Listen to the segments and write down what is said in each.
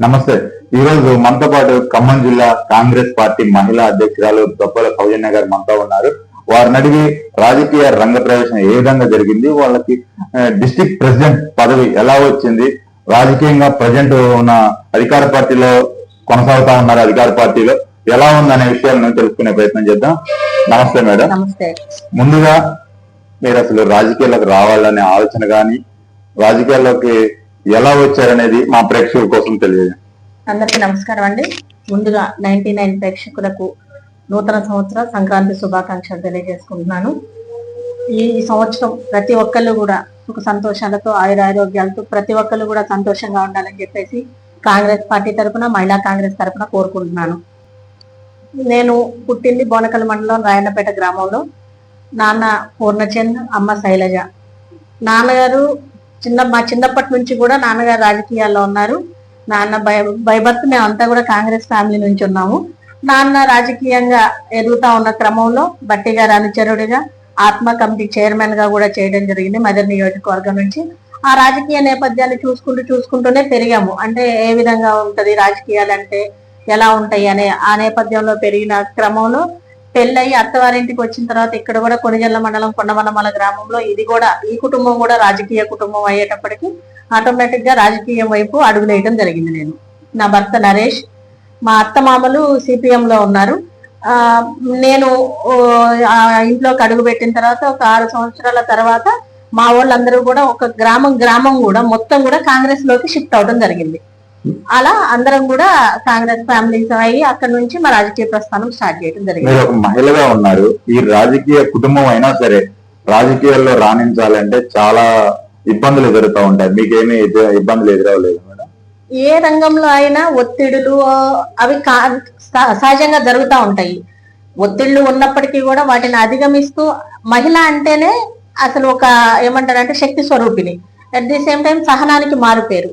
నమస్తే. ఈ రోజు మనతో పాటు ఖమ్మం జిల్లా కాంగ్రెస్ పార్టీ మహిళా అధ్యక్షురాలు దొప్పల సౌజన్య గారు మనతో ఉన్నారు. వారిని అడిగి రాజకీయ రంగ ప్రవేశం ఏ విధంగా జరిగింది వాళ్ళకి డిస్ట్రిక్ట్ ప్రెసిడెంట్ పదవి ఎలా వచ్చింది రాజకీయంగా ప్రజెంట్ ఉన్న అధికార పార్టీలో కొనసాగుతా ఉన్నారు అధికార పార్టీలో ఎలా ఉందనే విషయాలను తెలుసుకునే ప్రయత్నం చేద్దాం. నమస్తే మేడం. నమస్తే. ముందుగా మీరు అసలు రాజకీయాలకు రావాలనే ఆలోచన కానీ రాజకీయాల్లోకి ఎలా వచ్చారనేది మా ప్రేక్షకుల కోసం తెలియదు అందరికీ నమస్కారం అండి. ముందుగా నైన్టీ నైన్ ప్రేక్షకులకు నూతన సంవత్సర సంక్రాంతి శుభాకాంక్షలు తెలియజేసుకుంటున్నాను. ఈ సంవత్సరం ప్రతి ఒక్కళ్ళు కూడా సుఖ సంతోషాలతో ఆయుర ఆరోగ్యాలతో ప్రతి ఒక్కళ్ళు కూడా సంతోషంగా ఉండాలని చెప్పేసి కాంగ్రెస్ పార్టీ తరపున మహిళా కాంగ్రెస్ తరఫున కోరుకుంటున్నాను. నేను పుట్టింది బోనకల్ మండలం రాయన్నపేట గ్రామంలో. నాన్న పూర్ణచంద్ అమ్మ శైలజ. నాన్నగారు చిన్న మా చిన్నప్పటి నుంచి కూడా నాన్నగారు రాజకీయాల్లో ఉన్నారు. నాన్న భయ భయభర్త మేమంతా మేము అంతా కూడా కాంగ్రెస్ ఫ్యామిలీ నుంచి ఉన్నాము. నాన్న రాజకీయంగా ఎదుగుతా ఉన్న క్రమంలో బట్టి గారు అనుచరుడిగా ఆత్మ కమిటీ చైర్మన్గా కూడా చేయడం జరిగింది మదర్ నియోజకవర్గం నుంచి. ఆ రాజకీయ నేపథ్యాన్ని చూసుకుంటూ చూసుకుంటూనే పెరిగాము. అంటే ఏ విధంగా ఉంటది రాజకీయాలు అంటే ఎలా ఉంటాయి అనే ఆ నేపథ్యంలో పెరిగిన క్రమంలో పెళ్ళయి అత్తవారింటికి వచ్చిన తర్వాత ఇక్కడ కూడా కొనిజల్ల మండలం కొండమనమల గ్రామంలో ఇది కూడా ఈ కుటుంబం కూడా రాజకీయ కుటుంబం అయ్యేటప్పటికి ఆటోమేటిక్గా రాజకీయం వైపు అడుగులేయడం జరిగింది నేను. నా భర్త నరేష్ మా అత్త మామలు సిపిఎం లో ఉన్నారు. ఆ నేను ఆ ఇంట్లోకి అడుగు పెట్టిన తర్వాత ఒక ఆరు సంవత్సరాల తర్వాత మా వాళ్ళందరూ కూడా ఒక గ్రామం గ్రామం కూడా మొత్తం కూడా కాంగ్రెస్లోకి షిఫ్ట్ అవడం జరిగింది. అలా అందరం కూడా కాంగ్రెస్ ఫ్యామిలీస్ అయ్యి అక్కడ నుంచి మా రాజకీయ ప్రస్థానం స్టార్ట్ చేయడం జరిగింది. మీరు ఒక మహిళగా ఉన్నారు. ఈ రాజకీయ కుటుంబం అయినా సరే రాజకీయాల్లో రాణించాలంటే చాలా ఇబ్బందులు ఎదురుతూ ఉంటాయి. మీకేమీ ఇబ్బందులు ఎదురవలేదు మేడం? ఏ రంగంలో అయినా ఒత్తిడులు అవి సహజంగా జరుగుతూ ఉంటాయి. ఒత్తిళ్ళు ఉన్నప్పటికీ కూడా వాటిని అధిగమిస్తూ మహిళ అంటేనే అసలు ఒక ఏమంటారంటే శక్తి స్వరూపిణి. అట్ ది సేమ్ టైం సహనానికి మారుపేరు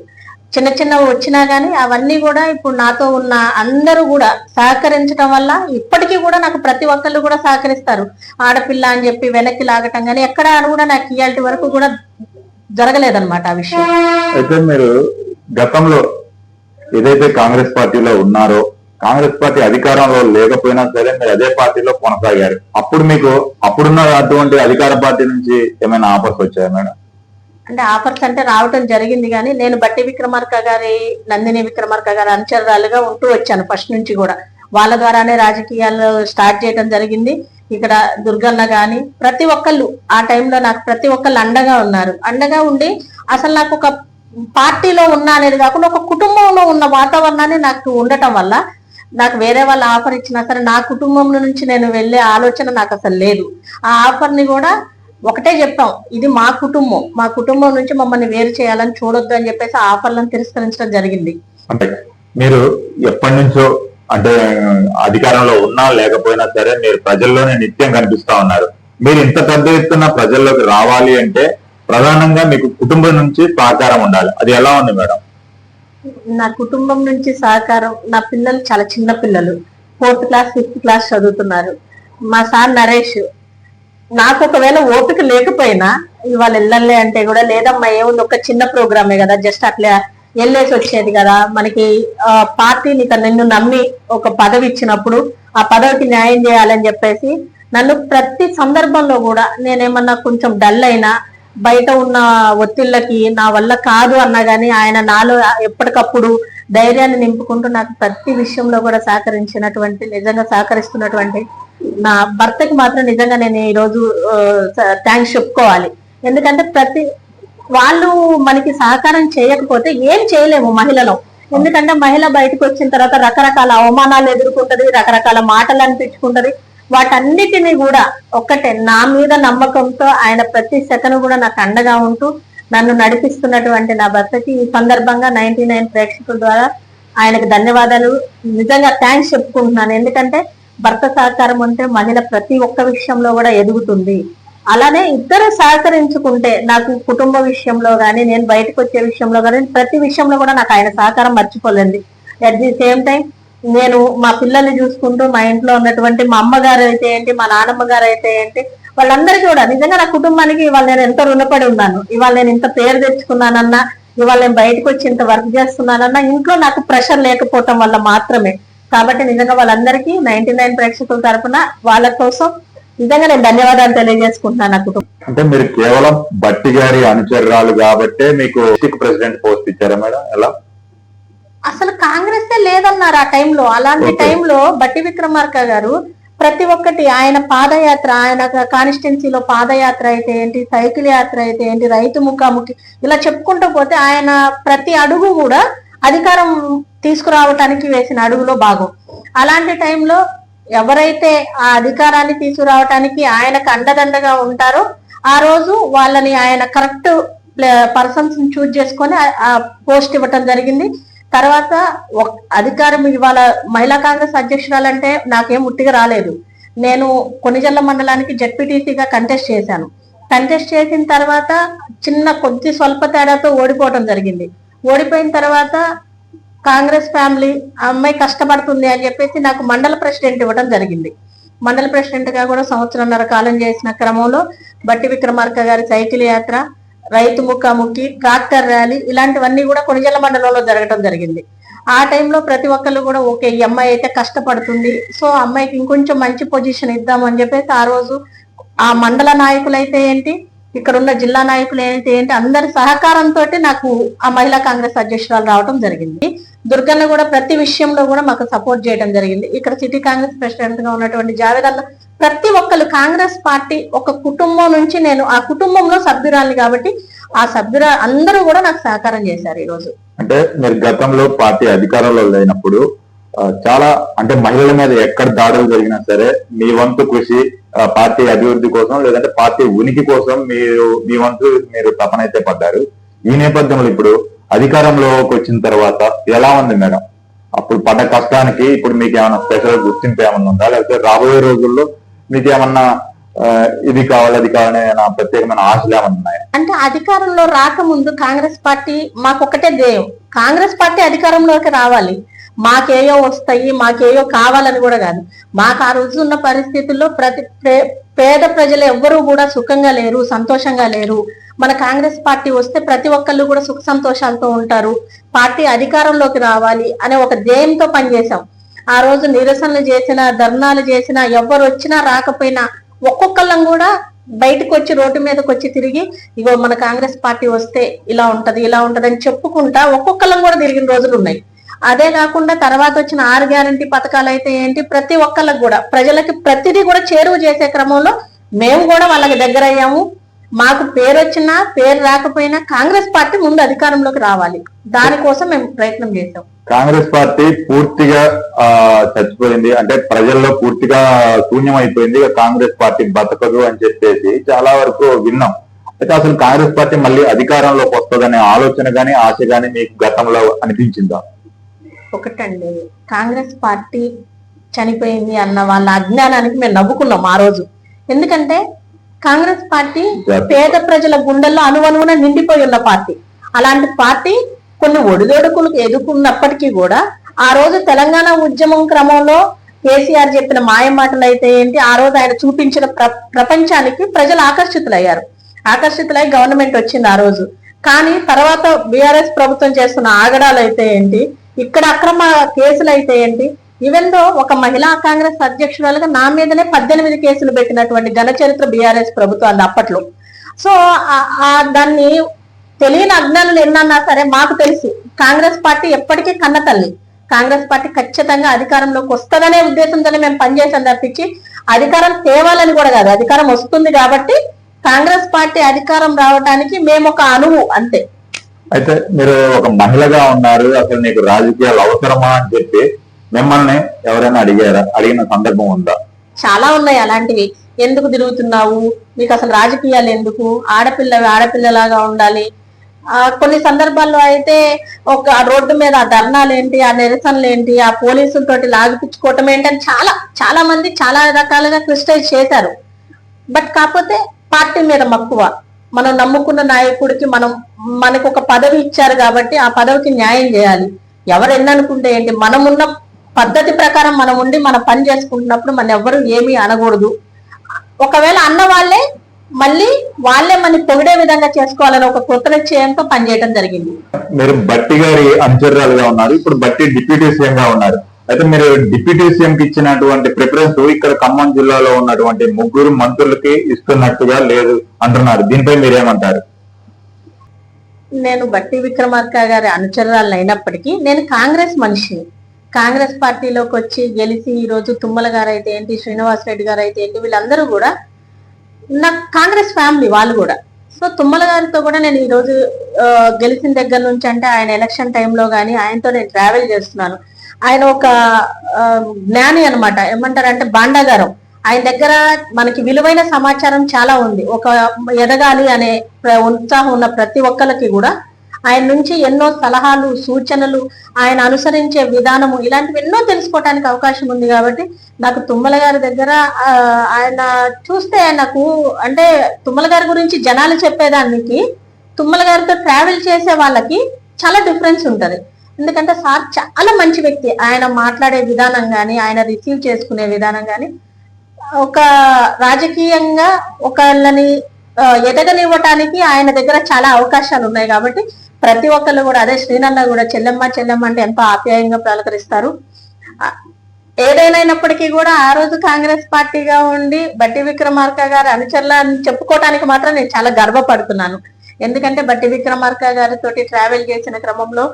చిన్న చిన్నవి వచ్చినా గానీ అవన్నీ కూడా ఇప్పుడు నాతో ఉన్న అందరూ కూడా సహకరించడం వల్ల ఇప్పటికీ కూడా నాకు ప్రతి ఒక్కళ్ళు కూడా సహకరిస్తారు. ఆడపిల్ల అని చెప్పి వెనక్కి లాగటం కానీ ఎక్కడ అని కూడా నాకు ఇయాల్టి వరకు కూడా జరగలేదన్నమాట ఆ విషయం. అయితే మీరు గతంలో ఏదైతే కాంగ్రెస్ పార్టీలో ఉన్నారో కాంగ్రెస్ పార్టీ అధికారంలో లేకపోయినా సరే మీరు అదే పార్టీలో కొనసాగారు. అప్పుడు మీకు అప్పుడున్న అటువంటి అధికార పార్టీ నుంచి ఏమైనా ఆఫర్స్ వచ్చాయా మేడం? అంటే ఆఫర్స్ అంటే రావటం జరిగింది కానీ నేను బట్టి విక్రమార్క గారి నందిని విక్రమార్క గారి అనుచరురాలుగా ఉంటూ వచ్చాను ఫస్ట్ నుంచి కూడా. వాళ్ళ ద్వారానే రాజకీయాలు స్టార్ట్ చేయడం జరిగింది. ఇక్కడ దుర్గన్న కానీ ప్రతి ఒక్కళ్ళు ఆ టైంలో నాకు ప్రతి ఒక్కళ్ళు అండగా ఉన్నారు. అండగా ఉండి అసలు నాకు ఒక పార్టీలో ఉన్నా అనేది కాకుండా ఒక కుటుంబంలో ఉన్న వాతావరణాన్ని నాకు ఉండటం వల్ల నాకు వేరే వాళ్ళ ఆఫర్ ఇచ్చినా సరే నా కుటుంబం నుంచి నేను వెళ్ళే ఆలోచన నాకు అసలు లేదు. ఆ ఆఫర్ని కూడా ఒకటే చెప్పాం ఇది మా కుటుంబం. మా కుటుంబం నుంచి మమ్మల్ని వేరు చేయాలని చూడొద్దు అని చెప్పేసి ఆఫర్లను తిరస్కరించడం జరిగింది. అంటే మీరు ఎప్పటి నుంచో అంటే అధికారంలో ఉన్నా లేకపోయినా సరే మీరు ప్రజల్లోనే నిత్యం కనిపిస్తా ఉన్నారు. మీరు ఇంత పెద్ద ఎత్తున ప్రజల్లోకి రావాలి అంటే ప్రధానంగా మీకు కుటుంబం నుంచి సహకారం ఉండాలి. అది ఎలా ఉంది మేడం? నా కుటుంబం నుంచి సహకారం నా పిల్లలు చాలా చిన్న పిల్లలు. ఫోర్త్ క్లాస్ ఫిఫ్త్ క్లాస్ చదువుతున్నారు. మా సార్ నరేష్ నాకు ఒకవేళ ఓపిక లేకపోయినా ఇవాళ వెళ్ళలే అంటే కూడా లేదమ్మా ఏముంది? ఒక చిన్న ప్రోగ్రామే కదా జస్ట్ అట్లా వెళ్ళేసి వచ్చేది కదా. మనకి పార్టీని పార్టీ నీకు నిన్ను నమ్మి ఒక పదవి ఇచ్చినప్పుడు ఆ పదవికి న్యాయం చేయాలని చెప్పేసి నన్ను ప్రతి సందర్భంలో కూడా నేనేమన్నా కొంచెం డల్ అయినా బయట ఉన్న ఒత్తిళ్ళకి నా వల్ల కాదు అన్నా గానీ ఆయన నాలో ఎప్పటికప్పుడు ధైర్యాన్ని నింపుకుంటూ నాకు ప్రతి విషయంలో కూడా సహకరించినటువంటి నిజంగా సహకరిస్తున్నటువంటి నా భర్తకి మాత్రం నిజంగా నేను ఈ రోజు థ్యాంక్స్ చెప్పుకోవాలి. ఎందుకంటే ప్రతి వాళ్ళు మనకి సహకారం చేయకపోతే ఏం చేయలేము మహిళలు. ఎందుకంటే మహిళ బయటకు వచ్చిన తర్వాత రకరకాల అవమానాలు ఎదుర్కొంటది రకరకాల మాటలు అనిపించుకుంటది. వాటన్నిటిని కూడా ఒక్కటే నా మీద నమ్మకంతో ఆయన ప్రతి సెకను కూడా నాకు అండగా ఉంటూ నన్ను నడిపిస్తున్నటువంటి నా భర్తకి ఈ సందర్భంగా నైన్టీ నైన్ ప్రేక్షకుల ద్వారా ఆయనకు ధన్యవాదాలు. నిజంగా థ్యాంక్స్ చెప్పుకుంటున్నాను. ఎందుకంటే భర్త సహకారం ఉంటే మహిళ ప్రతి ఒక్క విషయంలో కూడా ఎదుగుతుంది. అలానే ఇద్దరు సహకరించుకుంటే నాకు కుటుంబ విషయంలో కానీ నేను బయటకు వచ్చే విషయంలో కానీ ప్రతి విషయంలో కూడా నాకు ఆయన సహకారం మర్చిపోలేదు అట్ ది సేమ్ టైం నేను మా పిల్లల్ని చూసుకుంటూ మా ఇంట్లో ఉన్నటువంటి మా అమ్మగారు అయితే ఏంటి మా నానమ్మ గారు అయితే ఏంటి వాళ్ళందరికీ కూడా నిజంగా నా కుటుంబానికి ఇవాళ నేను ఎంతో రుణపడి ఉన్నాను ఇవాళ నేను ఇంత పేరు తెచ్చుకున్నానన్నా ఇవాళ నేను బయటకు వచ్చి ఇంత వర్క్ చేస్తున్నానన్నా ఇంట్లో నాకు ప్రెషర్ లేకపోవటం వల్ల మాత్రమే. కాబట్టి నిజంగా వాళ్ళందరికీ నైన్టీ నైన్ ప్రేక్షకుల తరపున వాళ్ళ కోసం నిజంగా నేను ధన్యవాదాలు తెలియజేసుకుంటున్నాను నా కుటుంబం. అంటే మీరు కేవలం బట్టి గారి అనుచరురాలు కాబట్టే మీకు ప్రెసిడెంట్ పోస్ట్ ఇచ్చారా మేడం? ఎలా? అసలు కాంగ్రెస్ లేదన్నారు ఆ టైంలో. అలాంటి. టైంలో బట్టి విక్రమార్క గారు ప్రతి ఒక్కటి ఆయన పాదయాత్ర ఆయన కాన్స్టిట్యున్సీలో పాదయాత్ర అయితే ఏంటి సైకిల్ యాత్ర అయితే ఏంటి రైతు ముఖాముఖి ఇలా చెప్పుకుంటూ పోతే ఆయన ప్రతి అడుగు కూడా అధికారం తీసుకురావటానికి వేసిన అడుగులో భాగం. అలాంటి టైంలో ఎవరైతే ఆ అధికారాన్ని తీసుకురావటానికి ఆయనకు అండదండగా ఉంటారో ఆ రోజు వాళ్ళని ఆయన కరెక్ట్ పర్సన్స్ చూజ్ చేసుకొని ఆ- పోస్ట్ ఇవ్వటం జరిగింది. తర్వాత అధికారం ఇవాళ మహిళా కాంగ్రెస్ అధ్యక్షురాలంటే నాకేం ఉట్టిగా రాలేదు. నేను కొనిజల్ల మండలానికి జడ్పీటీసీగా కంటెస్ట్ చేశాను. కంటెస్ట్ చేసిన తర్వాత చిన్న కొద్ది స్వల్ప తేడాతో ఓడిపోవటం జరిగింది. ఓడిపోయిన తర్వాత కాంగ్రెస్ ఫ్యామిలీ ఆ అమ్మాయి కష్టపడుతుంది అని చెప్పేసి నాకు మండల ప్రెసిడెంట్ ఇవ్వడం జరిగింది. మండల ప్రెసిడెంట్గా కూడా సంవత్సరంన్నర కాలం చేసిన క్రమంలో బట్టి విక్రమార్క గారి సైకిల్ యాత్ర రైతు ముఖాముఖి ట్రాక్టర్ ర్యాలీ ఇలాంటివన్నీ కూడా కొనిజల్ల మండలంలో జరగడం జరిగింది. ఆ టైంలో ప్రతి ఒక్కళ్ళు కూడా ఓకే ఈ అమ్మాయి అయితే కష్టపడుతుంది సో అమ్మాయికి ఇంకొంచెం మంచి పొజిషన్ ఇద్దాం అని చెప్పేసి ఆ రోజు ఆ మండల నాయకులైతే ఏంటి ఇక్కడ ఉన్న జిల్లా నాయకులు ఏంటి ఏంటి అందరి సహకారంతో నాకు ఆ మహిళా కాంగ్రెస్ అధ్యక్షురాలు రావడం జరిగింది. దుర్గన్న కూడా ప్రతి విషయంలో కూడా మాకు సపోర్ట్ చేయడం జరిగింది. ఇక్కడ సిటీ కాంగ్రెస్ ప్రెసిడెంట్గా ఉన్నటువంటి జావేద్ ప్రతి ఒక్కరు కాంగ్రెస్ పార్టీ ఒక కుటుంబం నుంచి నేను ఆ కుటుంబంలో సభ్యురాలి కాబట్టి ఆ సభ్యురా అందరూ కూడా నాకు సహకారం చేశారు ఈ రోజు అంటే మీరు గతంలో పార్టీ అధికారంలో లేనప్పుడు చాలా అంటే మహిళల మీద ఎక్కడ దాడులు జరిగినా సరే మీ వంతు కృషి పార్టీ అభివృద్ధి కోసం లేదంటే పార్టీ ఉనికి కోసం మీరు మీ వంతు మీరు తపనైతే పడ్డారు. ఈ నేపథ్యంలో ఇప్పుడు అధికారంలోకి వచ్చిన తర్వాత ఎలా ఉంది మేడం? అప్పుడు పడ్డ కష్టానికి ఇప్పుడు మీకు ఏమైనా స్పెషల్ గుర్తింపు ఏమైనా ఉందా? లేకపోతే రాబోయే రోజుల్లో మీకు ఏమన్నా ఇది కావాలి అది కావాలని ఏమైనా ప్రత్యేకమైన ఆశలు ఏమైనా ఉన్నాయా? అంటే అధికారంలో రాకముందు కాంగ్రెస్ పార్టీ మాకు ఒకటే ధ్యేయం. కాంగ్రెస్ పార్టీ అధికారంలోకి రావాలి. మాకేయో వస్తాయి మాకేయో కావాలని కూడా కాదు. మాకు ఆ రోజు ఉన్న పరిస్థితుల్లో ప్రతి పే- పేద ప్రజలు ఎవ్వరూ కూడా సుఖంగా లేరు సంతోషంగా లేరు. మన కాంగ్రెస్ పార్టీ వస్తే ప్రతి ఒక్కళ్ళు కూడా సుఖ సంతోషాలతో ఉంటారు. పార్టీ అధికారంలోకి రావాలి అనే ఒక ధ్యేయంతో పనిచేశాం. ఆ రోజు నిరసనలు చేసిన ధర్నాలు చేసిన ఎవరు వచ్చినా రాకపోయినా ఒక్కొక్కళ్ళం కూడా బయటకు వచ్చి రోడ్డు మీదకి వచ్చి తిరిగి ఇగో మన కాంగ్రెస్ పార్టీ వస్తే ఇలా ఉంటది ఇలా ఉంటది అని చెప్పుకుంటా ఒక్కొక్కళ్ళం కూడా తిరిగిన రోజులు ఉన్నాయి అదే కాకుండా తర్వాత వచ్చిన ఆరు గ్యారంటీ పథకాలు అయితే ఏంటి? ప్రతి ఒక్కళ్ళకి కూడా ప్రజలకి ప్రతిదీ కూడా చేరువ చేసే క్రమంలో మేము కూడా వాళ్ళకి దగ్గర అయ్యాము. మాకు పేరు వచ్చినా పేరు రాకపోయినా కాంగ్రెస్ పార్టీ ముందు అధికారంలోకి రావాలి. దానికోసం మేము ప్రయత్నం చేసాం కాంగ్రెస్ పార్టీ పూర్తిగా చచ్చిపోయింది. అంటే ప్రజల్లో పూర్తిగా శూన్యం అయిపోయింది కాంగ్రెస్ పార్టీ బతకదు అని చెప్పేసి చాలా వరకు విన్నాం. అయితే అసలు కాంగ్రెస్ పార్టీ మళ్ళీ అధికారంలోకి వస్తుందనే ఆలోచన గానీ ఆశ గానీ మీకు గతంలో అనిపించిందా? ఒకటండి. కాంగ్రెస్ పార్టీ చనిపోయింది అన్న వాళ్ళ అజ్ఞానానికి మేము నవ్వుకున్నాం ఆ రోజు. ఎందుకంటే కాంగ్రెస్ పార్టీ పేద ప్రజల గుండెల్లో అనువనువున నిండిపోయి ఉన్న పార్టీ. అలాంటి పార్టీ కొన్ని ఒడిదొడుకులు ఎదుర్కొన్నప్పటికీ కూడా ఆ రోజు తెలంగాణ ఉద్యమం క్రమంలో కేసీఆర్ చెప్పిన మాయ మాటలు అయితే ఏంటి? ఆ రోజు ఆయన చూపించిన ప్ర- ప్రపంచానికి ప్రజలు ఆకర్షితులయ్యారు. ఆకర్షితులై గవర్నమెంట్ వచ్చింది ఆ రోజు. కానీ తర్వాత బీఆర్ఎస్ ప్రభుత్వం చేస్తున్న ఆగడాలు అయితే ఏంటి? ఇక్కడ అక్రమ కేసులు అయితే ఏంటి? ఈవెన్ దో ఒక మహిళా కాంగ్రెస్ అధ్యక్షురాలుగా నా మీదనే పద్దెనిమిది కేసులు పెట్టినటువంటి ఘనచరిత్ర బీఆర్ఎస్ ప్రభుత్వం అప్పట్లో. సో ఆ- దాన్ని తెలియని అజ్ఞానులు ఎన్నన్నా సరే మాకు తెలుసు. కాంగ్రెస్ పార్టీ ఎప్పటికీ కన్న తల్లి. కాంగ్రెస్ పార్టీ ఖచ్చితంగా అధికారంలోకి వస్తుందనే ఉద్దేశంతోనే మేము పనిచేసాం తప్పించి అధికారం తేవాలని కూడా కాదు. అధికారం వస్తుంది కాబట్టి కాంగ్రెస్ పార్టీ అధికారం రావడానికి మేము ఒక అణువు అంతే. అయితే మీరు ఒక మహిళగా ఉన్నారు అసలు నీకు రాజకీయాలు అవసరమా అని చెప్పి మిమ్మల్ని ఎవరైనా అడిగారా? అడిగిన సందర్భం ఉందా? చాలా ఉన్నాయి అలాంటివి. ఎందుకు తిరుగుతున్నావు? మీకు అసలు రాజకీయాలు ఎందుకు? ఆడపిల్ల ఆడపిల్లలాగా ఉండాలి. ఆ కొన్ని సందర్భాల్లో అయితే ఒక రోడ్డు మీద ఆ ధర్నాలు ఏంటి ఆ నిరసనలు ఏంటి ఆ పోలీసులతోటి లాగిపించుకోవటం ఏంటి అని చాలా చాలా మంది చాలా రకాలుగా క్రిస్టైజ్ చేశారు. బట్ కాకపోతే పార్టీ మీద మక్కువ. మనం నమ్ముకున్న నాయకుడికి మనం మనకు ఒక పదవి ఇచ్చారు కాబట్టి ఆ పదవికి న్యాయం చేయాలి. ఎవరు ఎన్ననుకుంటే ఏంటి? మనం ఉన్న పద్ధతి ప్రకారం మనం ఉండి మన పని చేసుకుంటున్నప్పుడు మన ఎవ్వరు ఏమీ అనకూడదు. ఒకవేళ అన్న వాళ్ళే మళ్ళీ వాళ్ళే మన పొగిడే విధంగా చేసుకోవాలని ఒక కృత నిశ్చయంతో పనిచేయడం జరిగింది. మీరు బట్టి గారి అనుచరురాలుగా ఉన్నారు. ఇప్పుడు బట్టి డిప్యూటీ సీఎం గా ఉన్నారు. అయితే మీరు డిప్యూటీ సీఎం కి ఇచ్చినటువంటి ప్రిఫరెన్స్ ఇక్కడ ఖమ్మం జిల్లాలో ఉన్నటువంటి ముగ్గురు మంత్రులకి ఇస్తున్నట్టుగా లేదు అంటున్నారు. దీనిపై మీరేమంటారు? నేను బట్టి విక్రమార్క గారి అనుచరురాలు అయినప్పటికీ నేను కాంగ్రెస్ మనిషిని. కాంగ్రెస్ పార్టీలోకి వచ్చి గెలిచి ఈ రోజు తుమ్మల గారు అయితే ఏంటి శ్రీనివాస్ రెడ్డి గారు అయితే ఏంటి వీళ్ళందరూ కూడా నా కాంగ్రెస్ ఫ్యామిలీ వాళ్ళు కూడా. సో తుమ్మల గారితో కూడా నేను ఈ రోజు గెలిచిన దగ్గర నుంచి అంటే ఆయన ఎలక్షన్ టైంలో కానీ ఆయనతో నేను ట్రావెల్ చేస్తున్నాను. ఆయన ఒక జ్ఞాని అనమాట ఏమంటారు అంటే బాండాగారం. ఆయన దగ్గర మనకి విలువైన సమాచారం చాలా ఉంది. ఒక ఎదగాలి అనే ఉత్సాహం ఉన్న ప్రతి ఒక్కరికి కూడా ఆయన నుంచి ఎన్నో సలహాలు సూచనలు ఆయన అనుసరించే విధానము ఇలాంటివి ఎన్నో తెలుసుకోవటానికి అవకాశం ఉంది కాబట్టి నాకు తుమ్మల గారి దగ్గర ఆయన చూస్తే నాకు అంటే తుమ్మల గారి గురించి జనాలు చెప్పేదానికి తుమ్మల గారితో ట్రావెల్ చేసే వాళ్ళకి చాలా డిఫరెన్స్ ఉంటది. ఎందుకంటే సార్ చాలా మంచి వ్యక్తి. ఆయన మాట్లాడే విధానం కానీ ఆయన రిసీవ్ చేసుకునే విధానం కానీ ఒక రాజకీయంగా ఒకళ్ళని ఎదగనివ్వటానికి ఆయన దగ్గర చాలా అవకాశాలు ఉన్నాయి కాబట్టి ప్రతి ఒక్కళ్ళు కూడా అదే శ్రీనన్న కూడా చెల్లెమ్మ చెల్లెమ్మ అంటే ఎంతో ఆప్యాయంగా పలకరిస్తారు. ఏదైనప్పటికీ కూడా ఆ రోజు కాంగ్రెస్ పార్టీగా ఉండి బట్టి విక్రమార్క గారు అనుచరుల అని మాత్రం నేను చాలా గర్వపడుతున్నాను. ఎందుకంటే బట్టి విక్రమార్క గారితో ట్రావెల్ చేసిన క్రమంలో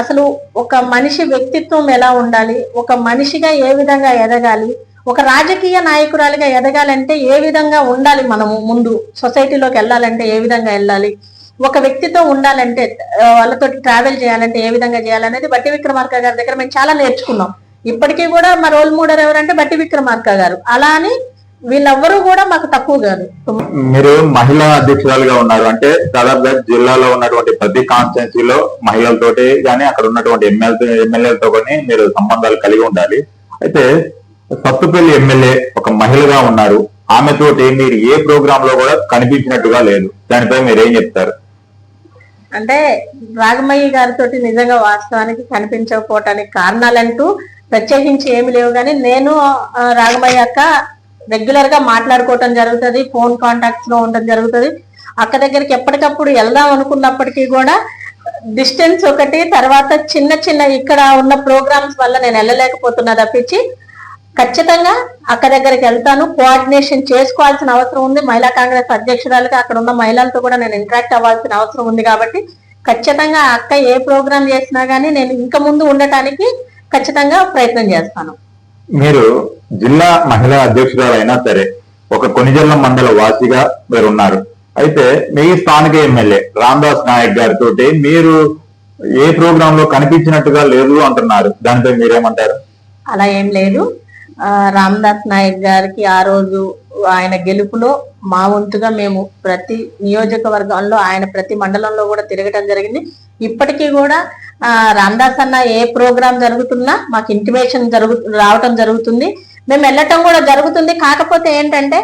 అసలు ఒక మనిషి వ్యక్తిత్వం ఎలా ఉండాలి? ఒక మనిషిగా ఏ విధంగా ఎదగాలి? ఒక రాజకీయ నాయకురాలిగా ఎదగాలంటే ఏ విధంగా ఉండాలి మనము ముందు? సొసైటీలోకి వెళ్ళాలంటే ఏ విధంగా వెళ్ళాలి? ఒక వ్యక్తితో ఉండాలంటే వాళ్ళతో ట్రావెల్ చేయాలంటే ఏ విధంగా చేయాలనేది బట్టి విక్రమార్క గారి దగ్గర మేము చాలా నేర్చుకున్నాం. ఇప్పటికీ కూడా మా రోల్ మోడల్ ఎవరంటే బట్టి విక్రమార్క గారు. అలా అని వీళ్ళెవ్వరూ కూడా మాకు తక్కువ కాదు. మీరు మహిళా అధ్యక్షురాలుగా ఉన్నారు. అంటే దాదాపుగా జిల్లాలో ఉన్నటువంటి ప్రతి కాన్స్టిట్యున్సీలో మహిళలతోటి కానీ అక్కడ ఉన్నటువంటి ఎమ్మెల్యే ఎమ్మెల్యేలతో కానీ మీరు సంబంధాలు కలిగి ఉండాలి. అయితే సత్తుపల్లి ఎమ్మెల్యే ఒక మహిళగా ఉన్నారు. ఆమెతోటి మీరు ఏ ప్రోగ్రామ్లో కూడా కనిపించినట్టుగా లేదు. దానిపై మీరు ఏం చెప్తారు? అంటే రాగమయ్య గారితో నిజంగా వాస్తవానికి కనిపించకపోవటానికి కారణాలంటూ ప్రత్యేకించి ఏమి లేవు. కానీ నేను రాగమయ్య అక్క రెగ్యులర్గా మాట్లాడుకోవటం జరుగుతుంది ఫోన్ కాంటాక్ట్స్లో ఉండడం జరుగుతుంది. అక్క దగ్గరికి ఎప్పటికప్పుడు వెళ్దాం అనుకున్నప్పటికీ కూడా డిస్టెన్స్ ఒకటి తర్వాత చిన్న చిన్న ఇక్కడ ఉన్న ప్రోగ్రామ్స్ వల్ల నేను వెళ్ళలేకపోతున్నా తప్పించి ఖచ్చితంగా అక్క దగ్గరికి వెళ్తాను. కోఆర్డినేషన్ చేసుకోవాల్సిన అవసరం ఉంది. మహిళా కాంగ్రెస్ అధ్యక్షురాలుగా అక్కడ ఉన్న మహిళలతో కూడా నేను ఇంటరాక్ట్ అవ్వాల్సిన అవసరం ఉంది కాబట్టి ఖచ్చితంగా అక్క ఏ ప్రోగ్రామ్ చేసినా గానీ నేను ఇంకా ముందు ఉండటానికి ఖచ్చితంగా ప్రయత్నం చేస్తాను. మీరు జిల్లా మహిళా అధ్యక్షురాలు అయినా సరే ఒక కొనిజల్ల మండల వాసిగా మీరు ఉన్నారు అయితే మీ స్థానిక ఎమ్మెల్యే రామ్దాస్ నాయక్ గారితో మీరు ఏ ప్రోగ్రామ్లో కనిపించినట్టుగా లేదు అంటున్నారు. దానిపై మీరేమంటారు? అలా ఏం లేదు. రామ్దాస్ నాయక్ గారికి ఆ రోజు ఆయన గెలుపులో మా వంతుగా మేము ప్రతి నియోజకవర్గంలో ఆయన ప్రతి మండలంలో కూడా తిరగటం జరిగింది. ఇప్పటికీ కూడా రామ్దాస్ అన్న ఏ ప్రోగ్రాం జరుగుతున్నా మాకు ఇంటిమేషన్ జరుగు రావటం జరుగుతుంది. మేము వెళ్ళటం కూడా జరుగుతుంది. కాకపోతే ఏంటంటే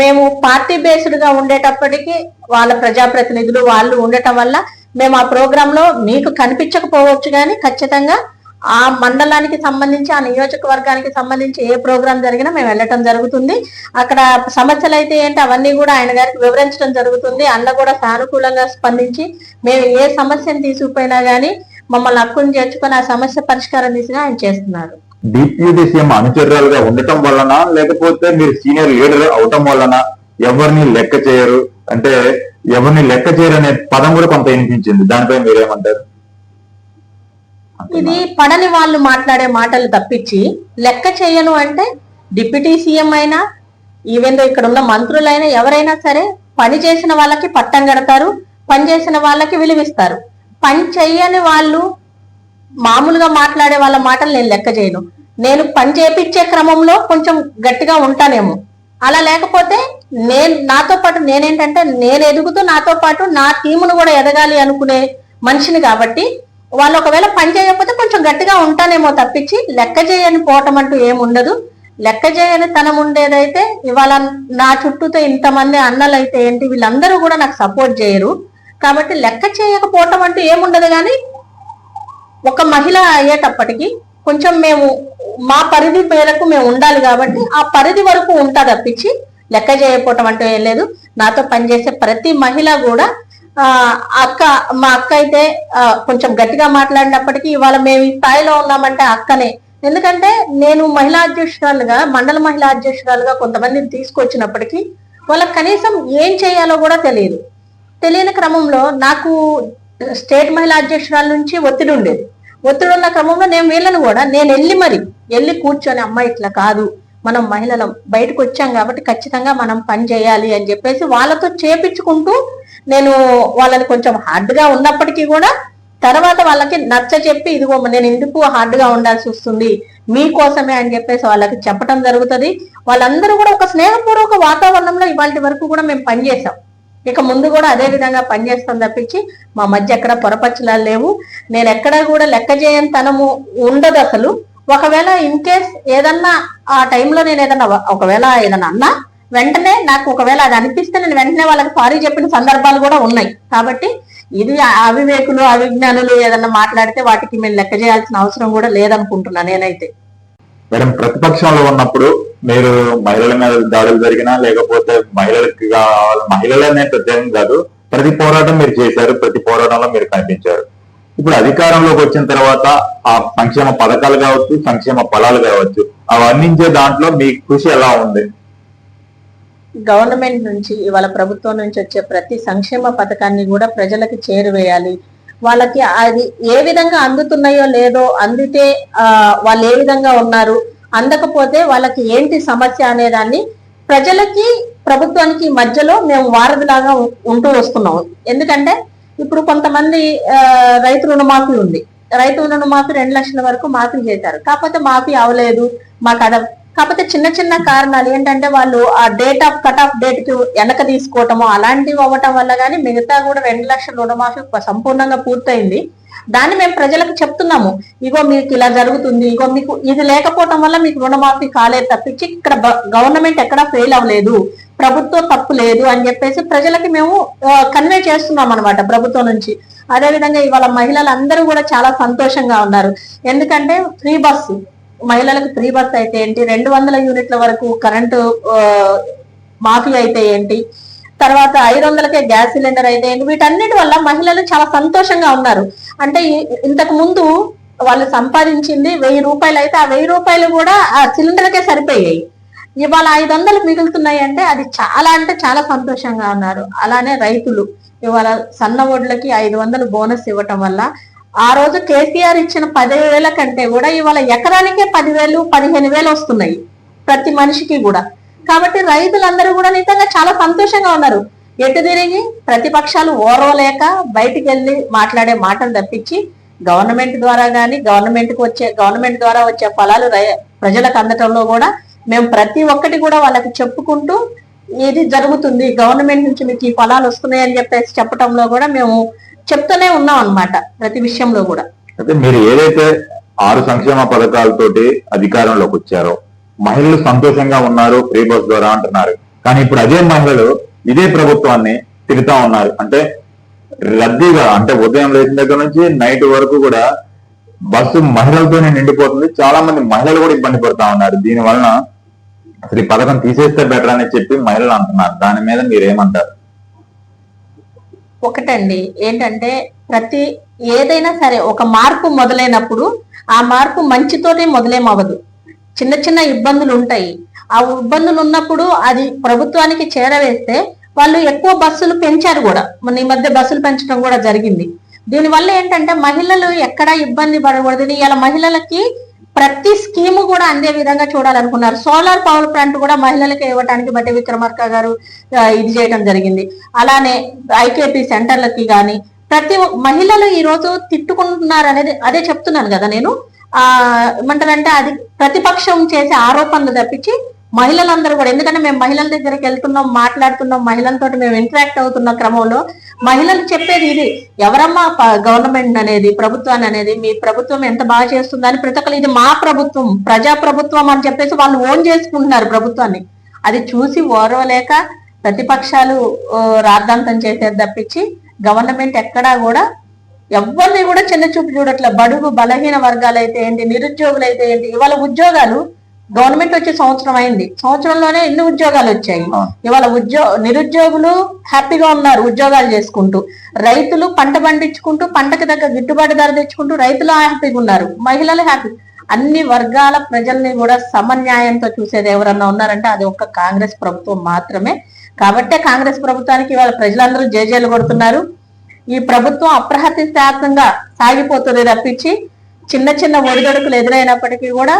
మేము పార్టీ బేస్డ్గా ఉండేటప్పటికి వాళ్ళ ప్రజాప్రతినిధులు వాళ్ళు ఉండటం వల్ల మేము ఆ ప్రోగ్రాంలో మీకు కనిపించకపోవచ్చు కానీ ఖచ్చితంగా ఆ మండలానికి సంబంధించి ఆ నియోజకవర్గానికి సంబంధించి ఏ ప్రోగ్రాం జరిగినా మేము వెళ్ళటం జరుగుతుంది. అక్కడ సమస్యలు అయితే ఏంటి అవన్నీ కూడా ఆయన గారికి వివరించడం జరుగుతుంది. అన్న కూడా సానుకూలంగా స్పందించి మేము ఏ సమస్యను తీసుకుపోయినా గానీ మమ్మల్ని హక్కును చేర్చుకొని ఆ సమస్య పరిష్కారం తీసినా ఆయన చేస్తున్నారు. డిప్యూటీ సీఎం అనుచరురాలుగా ఉండటం వలన లేకపోతే మీరు సీనియర్ లీడర్ అవటం వలన ఎవరిని లెక్క చేయరు? అంటే ఎవరిని లెక్క చేయరు అనే పదం కూడా కొంత వినిపించింది. దానిపై మీరేమంటారు? ఇది పడని వాళ్ళు మాట్లాడే మాటలు తప్పించి లెక్క చేయను అంటే డిప్యూటీ సీఎం అయినా ఈవెన్ ఇక్కడ ఉన్న మంత్రులైనా ఎవరైనా సరే పని చేసిన వాళ్ళకి పట్టం కడతారు పని చేసిన వాళ్ళకి విలువిస్తారు. పని చెయ్యని వాళ్ళు మామూలుగా మాట్లాడే వాళ్ళ మాటలు నేను లెక్క చేయను. నేను పని చేపించే క్రమంలో కొంచెం గట్టిగా ఉంటానేమో. అలా లేకపోతే నేను నాతో పాటు నేనేంటంటే నేను ఎదుగుతూ నాతో పాటు నా టీమును కూడా ఎదగాలి అనుకునే మనిషిని కాబట్టి వాళ్ళు ఒకవేళ పని చేయకపోతే కొంచెం గట్టిగా ఉంటానేమో తప్పించి లెక్క చేయని పోవటం అంటూ ఏముండదు. లెక్క చేయని తనం ఉండేదైతే ఇవాళ నా చుట్టూతో ఇంతమంది అన్నలు అయితే ఏంటి వీళ్ళందరూ కూడా నాకు సపోర్ట్ చేయరు. కాబట్టి లెక్క చేయకపోవటం అంటూ ఏముండదు కానీ ఒక మహిళ అయ్యేటప్పటికి కొంచెం మేము మా పరిధి మేరకు మేము ఉండాలి కాబట్టి ఆ పరిధి వరకు ఉంటా తప్పించి లెక్క చేయకపోవటం అంటూ ఏం లేదు. నాతో పనిచేసే ప్రతి మహిళ కూడా అక్క మా అక్క అయితే కొంచెం గట్టిగా మాట్లాడినప్పటికీ ఇవాళ మేము ఈ స్థాయిలో ఉన్నామంటే అక్కనే. ఎందుకంటే నేను మహిళా అధ్యక్షురాలుగా మండల మహిళా అధ్యక్షురాలుగా కొంతమందిని తీసుకొచ్చినప్పటికీ వాళ్ళకి కనీసం ఏం చేయాలో కూడా తెలియదు. తెలియని క్రమంలో నాకు స్టేట్ మహిళా అధ్యక్షురాల నుంచి ఒత్తిడి ఉండేది. ఒత్తిడి ఉన్న క్రమంలో నేను వీళ్ళను కూడా నేను వెళ్ళి మరి వెళ్ళి కూర్చొని అమ్మ ఇట్లా కాదు. మనం మహిళలం బయటకు వచ్చాం కాబట్టి ఖచ్చితంగా మనం పని చేయాలి అని చెప్పేసి వాళ్ళతో చేపించుకుంటూ నేను వాళ్ళని కొంచెం హార్డ్గా ఉన్నప్పటికీ కూడా తర్వాత వాళ్ళకి నచ్చ చెప్పి ఇదిగో నేను ఎందుకు హార్డ్గా ఉండాల్సి వస్తుంది? మీకోసమే అని చెప్పేసి వాళ్ళకి చెప్పడం జరుగుతుంది. వాళ్ళందరూ కూడా ఒక స్నేహపూర్వక వాతావరణంలో ఇవాళ వరకు కూడా మేము పనిచేసాం ఇక ముందు కూడా అదే విధంగా పనిచేస్తాం తప్పించి మా మధ్య ఎక్కడ పొరపచ్చలాలు లేవు. నేను ఎక్కడ కూడా లెక్క చేయని తనము ఉండదు అసలు ఒకవేళ ఇన్ కేస్ ఏదన్నా ఆ టైంలో నేను ఏదన్నా ఒకవేళ ఏదన్నా అన్నా వెంటనే నాకు ఒకవేళ అది అనిపిస్తే నేను వెంటనే వాళ్ళకి సారీ చెప్పిన సందర్భాలు కూడా ఉన్నాయి. కాబట్టి ఇది అవివేకులు అవిజ్ఞానులు ఏదన్నా మాట్లాడితే వాటికి మేము లెక్క చేయాల్సిన అవసరం కూడా లేదనుకుంటున్నా నేనైతే. మేడం ప్రతిపక్షంలో ఉన్నప్పుడు మీరు మహిళల మీద దాడులు జరిగినా లేకపోతే మహిళలకి కావాలి మహిళలనే ప్రత్యేకం కాదు ప్రతి పోరాటం మీరు చేశారు ప్రతి పోరాటంలో మీరు కనిపించారు. ఇప్పుడు అధికారంలోకి వచ్చిన తర్వాత ఆ సంక్షేమ పథకాలు కావచ్చు సంక్షేమ ఫలాలు కావచ్చు అవి అందించే దాంట్లో మీ కృషి ఎలా ఉంది? గవర్నమెంట్ నుంచి ఇవాళ ప్రభుత్వం నుంచి వచ్చే ప్రతి సంక్షేమ పథకాన్ని కూడా ప్రజలకు చేరువేయాలి. వాళ్ళకి అది ఏ విధంగా అందుతున్నాయో లేదో అందితే ఆ, వాళ్ళు ఏ విధంగా ఉన్నారు అందకపోతే వాళ్ళకి ఏంటి సమస్య అనే దాన్ని ప్రజలకి ప్రభుత్వానికి మధ్యలో మేము వారధిలాగా ఉంటూ వస్తున్నాము. ఎందుకంటే ఇప్పుడు కొంతమంది రైతు రుణమాఫీ ఉంది. రైతు రుణమాఫీ రెండు లక్షల వరకు మాఫీ చేశారు. కాకపోతే మాఫీ అవ్వలేదు. మాకు అద కాకపోతే చిన్న చిన్న కారణాలు ఏంటంటే వాళ్ళు ఆ డేట్ ఆఫ్ కట్ ఆఫ్ డేట్కి వెనక తీసుకోవటము అలాంటివి అవ్వటం వల్ల కానీ మిగతా కూడా రెండు లక్షల రుణమాఫీ సంపూర్ణంగా పూర్తయింది. దాన్ని మేము ప్రజలకు చెప్తున్నాము. ఇగో మీకు ఇలా జరుగుతుంది. ఇగో మీకు ఇది లేకపోవటం వల్ల మీకు రుణమాఫీ కాలేదు తప్పించి ఇక్కడ గవర్నమెంట్ ఎక్కడా ఫెయిల్ అవ్వలేదు. ప్రభుత్వం తప్పు లేదు అని చెప్పేసి ప్రజలకి మేము కన్వే చేస్తున్నాం అనమాట ప్రభుత్వం నుంచి. అదే విధంగా ఇవాళ మహిళలందరూ కూడా చాలా సంతోషంగా ఉన్నారు. ఎందుకంటే ఫ్రీ బస్సు మహిళలకు ఫ్రీ బస్ అయితే ఏంటి? రెండు వందల యూనిట్ల వరకు కరెంటు మాఫీ అయితే ఏంటి? తర్వాత ఐదు వందలకే గ్యాస్ సిలిండర్ అయితే ఏంటి? వీటన్నిటి వల్ల మహిళలు చాలా సంతోషంగా ఉన్నారు. అంటే ఇంతకు ముందు వాళ్ళు సంపాదించింది వెయ్యి రూపాయలు అయితే ఆ వెయ్యి రూపాయలు కూడా ఆ సిలిండర్కే సరిపోయాయి. ఇవాళ ఐదు వందలు మిగులుతున్నాయి అంటే అది చాలా అంటే చాలా సంతోషంగా ఉన్నారు. అలానే రైతులు ఇవాళ సన్న ఒడ్లకి ఐదు వందలు బోనస్ ఇవ్వటం వల్ల ఆ రోజు కేసీఆర్ ఇచ్చిన పదివేల కంటే కూడా ఇవాళ ఎకరానికే పదివేలు పదిహేను వేలు వస్తున్నాయి ప్రతి మనిషికి కూడా. కాబట్టి రైతులందరూ కూడా నిజంగా చాలా సంతోషంగా ఉన్నారు. ఎటు తిరిగి ప్రతిపక్షాలు ఓర్వలేక బయటికి వెళ్ళి మాట్లాడే మాటలు తప్పించి గవర్నమెంట్ ద్వారా కానీ గవర్నమెంట్కి వచ్చే గవర్నమెంట్ ద్వారా వచ్చే ఫలాలు రై- ప్రజలకు అందటంలో కూడా మేము ప్రతి ఒక్కటి కూడా వాళ్ళకి చెప్పుకుంటూ ఇది జరుగుతుంది. గవర్నమెంట్ నుంచి మీకు ఈ ఫలాలు వస్తున్నాయని చెప్పేసి చెప్పడంలో కూడా మేము చెప్తూనే ఉన్నాం అనమాట ప్రతి విషయంలో కూడా. అయితే మీరు ఏదైతే ఆరు సంక్షేమ పథకాలతోటి అధికారంలోకి వచ్చారో మహిళలు సంతోషంగా ఉన్నారు ఫ్రీ బస్ ద్వారా అంటున్నారు. కానీ ఇప్పుడు అదే మహిళలు ఇదే ప్రభుత్వాన్ని తిరుగుతా ఉన్నారు. అంటే రద్దీగా అంటే ఉదయం లేచిన దగ్గర నుంచి నైట్ వరకు కూడా బస్సు మహిళలతోనే నిండిపోతుంది. చాలా మంది మహిళలు కూడా ఇబ్బంది పడుతా ఉన్నారు. దీని వలన అసలు ఈ పథకం తీసేస్తే బెటర్ అని చెప్పి మహిళలు అంటున్నారు. దాని మీద మీరు ఏమంటారు ఒకటండి. ఏంటంటే ప్రతి ఏదైనా సరే ఒక మార్పు మొదలైనప్పుడు ఆ మార్పు మంచితోనే మొదలేమవ్వదు. చిన్న చిన్న ఇబ్బందులు ఉంటాయి ఆ ఇబ్బందులు ఉన్నప్పుడు అది ప్రభుత్వానికి చేరవేస్తే వాళ్ళు ఎక్కువ బస్సులు పెంచారు కూడా. మొన్న ఈ మధ్య బస్సులు పెంచడం కూడా జరిగింది. దీనివల్ల ఏంటంటే మహిళలు ఎక్కడా ఇబ్బంది పడకూడదు. ఇలా మహిళలకి ప్రతి స్కీము కూడా అందే విధంగా చూడాలనుకున్నారు. సోలార్ పవర్ ప్లాంట్ కూడా మహిళలకు ఇవ్వడానికి బట్టి విక్రమార్క గారు ఇది చేయడం జరిగింది. అలానే ఐకేపీ సెంటర్లకి కానీ ప్రతి మహిళలు ఈ రోజు తిట్టుకుంటున్నారు అనేది అదే చెప్తున్నాను కదా నేను. ఆ ఏమంటారంటే అది ప్రతిపక్షం చేసే ఆరోపణలు తప్పించి మహిళలందరూ కూడా. ఎందుకంటే మేము మహిళల దగ్గరికి వెళ్తున్నాం మాట్లాడుతున్నాం మహిళలతో మేము ఇంటరాక్ట్ అవుతున్న క్రమంలో మహిళలు చెప్పేది ఇది ఎవరమ్మా గవర్నమెంట్ అనేది ప్రభుత్వాన్ని అనేది మీ ప్రభుత్వం ఎంత బాగా చేస్తుందని ప్రతి ఒక్కరు ఇది మా ప్రభుత్వం ప్రజా ప్రభుత్వం అని చెప్పేసి వాళ్ళు ఓన్ చేసుకుంటున్నారు ప్రభుత్వాన్ని. అది చూసి ఓర్వలేక ప్రతిపక్షాలు రాద్ధాంతం చేసేది తప్పించి గవర్నమెంట్ ఎక్కడా కూడా ఎవరిని కూడా చిన్న చూపు చూడట్లే. బడుగు బలహీన వర్గాలు అయితే ఏంటి నిరుద్యోగులు అయితే ఏంటి ఇవాళ ఉద్యోగాలు గవర్నమెంట్ వచ్చి సంవత్సరం అయింది. సంవత్సరంలోనే ఎన్ని ఉద్యోగాలు వచ్చాయి. ఇవాళ ఉద్యో నిరుద్యోగులు హ్యాపీగా ఉన్నారు ఉద్యోగాలు చేసుకుంటూ. రైతులు పంట పండించుకుంటూ పంటకి తగ్గ గిట్టుబాటు ధర తెచ్చుకుంటూ రైతులు హ్యాపీగా ఉన్నారు. మహిళలు హ్యాపీ. అన్ని వర్గాల ప్రజల్ని కూడా సమన్యాయంతో చూసేది ఎవరన్నా ఉన్నారంటే అది ఒక్క కాంగ్రెస్ ప్రభుత్వం మాత్రమే. కాబట్టే కాంగ్రెస్ ప్రభుత్వానికి ఇవాళ ప్రజలందరూ జేజేలు కొడుతున్నారు. ఈ ప్రభుత్వం అప్రహతిశాతంగా సాగిపోతుంది తప్పించి చిన్న చిన్న ఒడిదొడుకులు ఎదురైనప్పటికీ కూడా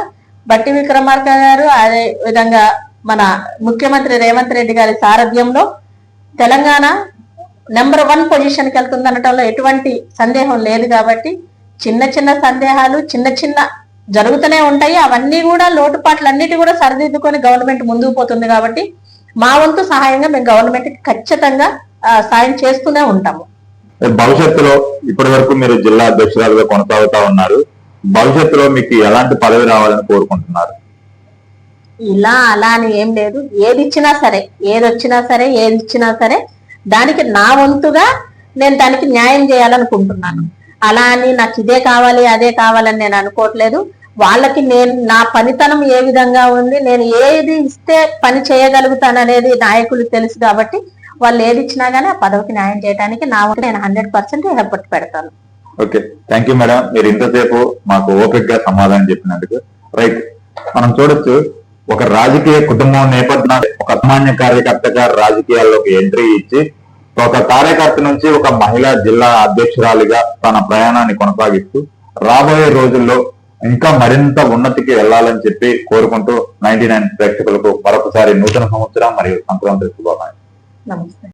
బట్టి విక్రమార్క గారు అదే విధంగా మన ముఖ్యమంత్రి రేవంత్ రెడ్డి గారి సారథ్యంలో తెలంగాణ నెంబర్ వన్ పొజిషన్కి వెళ్తుందనటంలో ఎటువంటి సందేహం లేదు కాబట్టి చిన్న చిన్న సందేహాలు చిన్న చిన్న జరుగుతూనే ఉంటాయి. అవన్నీ కూడా లోటుపాట్లన్నిటి కూడా సరిదిద్దుకొని గవర్నమెంట్ ముందుకు పోతుంది కాబట్టి మా వంతు సహాయంగా మేము గవర్నమెంట్కి ఖచ్చితంగా సాయం చేస్తూనే ఉంటాము. భవిష్యత్తులో ఇప్పటి వరకు మీరు జిల్లా అధ్యక్షురాలుగా కొనసాగుతా ఉన్నారు. భవిష్యత్తులో మీకు ఎలాంటి పదవి రావాలని కోరుకుంటున్నారు? ఇలా అలా అని ఏం లేదు. ఏది ఇచ్చినా సరే ఏది వచ్చినా సరే ఏది ఇచ్చినా సరే దానికి నా వంతుగా నేను దానికి న్యాయం చేయాలనుకుంటున్నాను. అలా అని నాకు ఇదే కావాలి అదే కావాలని నేను అనుకోవట్లేదు. వాళ్ళకి నేను నా పనితనం ఏ విధంగా ఉంది నేను ఏది ఇస్తే పని చేయగలుగుతాను అనేది నాయకులు తెలుసు కాబట్టి వాళ్ళు ఏది ఇచ్చినా గానీ ఆ పదవికి న్యాయం చేయడానికి నా వంతు నేను హండ్రెడ్ పర్సెంట్ ఎఫర్ట్ పెడతాను. ఓకే థ్యాంక్ యూ మేడం మీరు ఇంతసేపు మాకు ఓపిక్గా సమాధానం చెప్పినందుకు. రైట్ మనం చూడొచ్చు ఒక రాజకీయ కుటుంబం నేపథ్యం ఒక అసామాన్య కార్యకర్తగా రాజకీయాల్లోకి ఎంట్రీ ఇచ్చి ఒక కార్యకర్త నుంచి ఒక మహిళా జిల్లా అధ్యక్షురాలిగా తన ప్రయాణాన్ని కొనసాగిస్తూ రాబోయే రోజుల్లో ఇంకా మరింత ఉన్నతికి వెళ్ళాలని చెప్పి కోరుకుంటూ నైన్టీ నైన్ ప్రేక్షకులకు మరొకసారి నూతన సంవత్సరం మరియు సంక్రాంతి శుభాకాంక్షలు. నమస్తే.